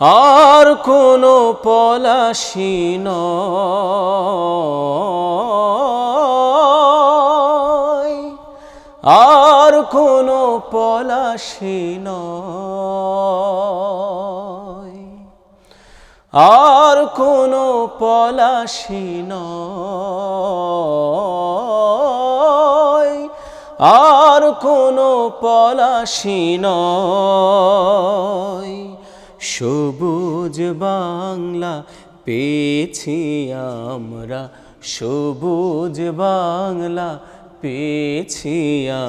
আর কোনো পলাশি আর কোনো পলাশি আর কোনো পলাশি আর কোনো পলাশি নয়। সবুজ বাংলা পেয়েছি আমরা। সবুজ বাংলা পেয়েছি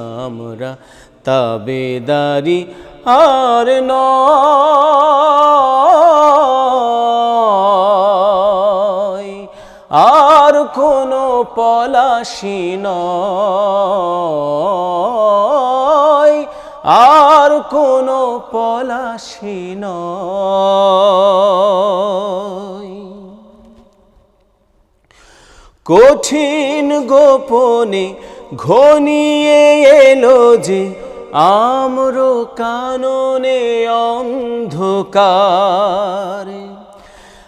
আমরা। তাবেদারি আর নয়, আর কোনো পলাশি নয়। আর কোনো পলাশি কঠিন গোপনে ঘনিয়ে এলো যে আম্র কাননে অন্ধকার।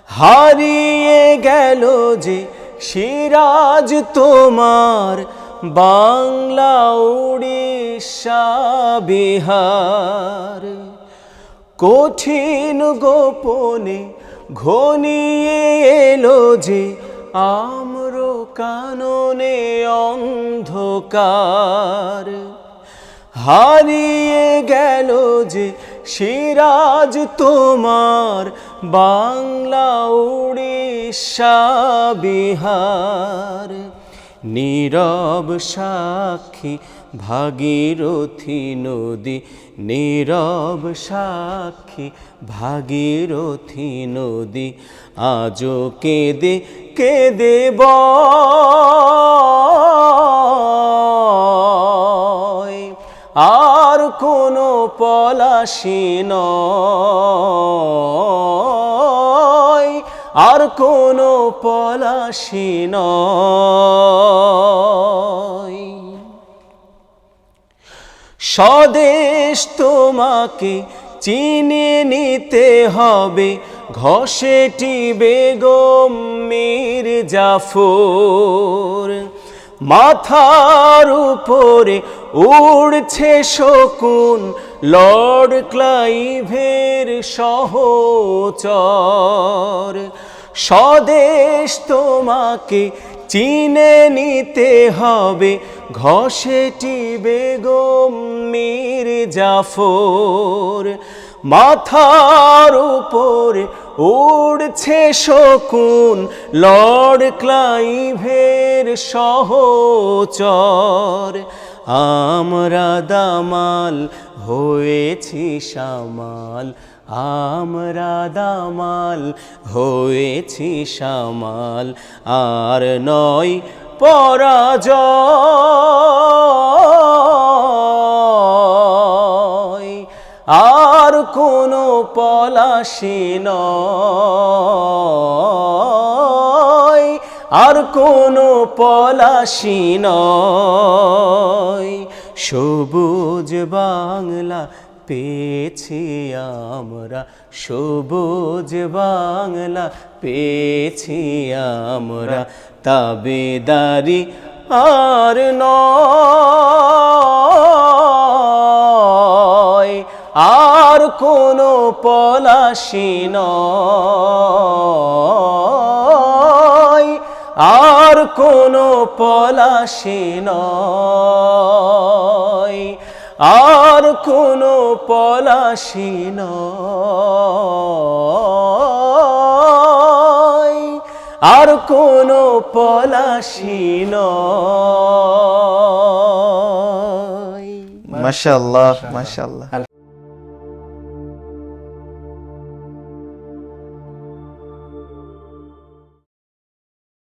হারিয়ে গেল যে সিরাজ তোমার বাংলা, উড়িষ্যা, বিহার। কঠিন গোপনে ঘনিয়ে এলো যে আম্র কাননে অন্ধকার। হারিয়ে গেল যে সিরাজ তোমার বাংলা, উড়িষ্যা, বিহার। নীরব সাক্ষী ভাগীরথী নদী, নীরব সাক্ষী ভাগীরথী নদী, আজও কেঁদে কেঁদে আর কোনো পলাশি নয়। আর কোনো পলাশি স্বদেশ তোমাকে চিনে নিতে হবে, ঘষেটি বেগম মীর জাফর। মাথার উপরে উড়ছে শকুন, লর্ড ক্লাইভের সহচর। স্বদেশ তোমাকে চিনে নিতে হবে। ঘষেটি বেগম মীর জাফর। মাথার উপরে উড়ছে শকুন, লর্ড ক্লাইভের সহচর। আমরা দামাল হয়েছি সামাল আমরা দামাল, হয়েছি সামাল। আর নয় পরাজয়। আর কোনো পলাশি নয়। আর কোনো পলাশি নয়। সবুজ বাংলা পেয়েছি আমরা সবুজ বাংলা, পেয়েছি আমরা তাবেদারি আর নয়, আর কোনো পলাশি নয়, আর কোনো পলাশি নয় আর কোনো পলাশি আর কোনো পলাশি নয়। মাশাআল্লাহ মাশাআল্লাহ।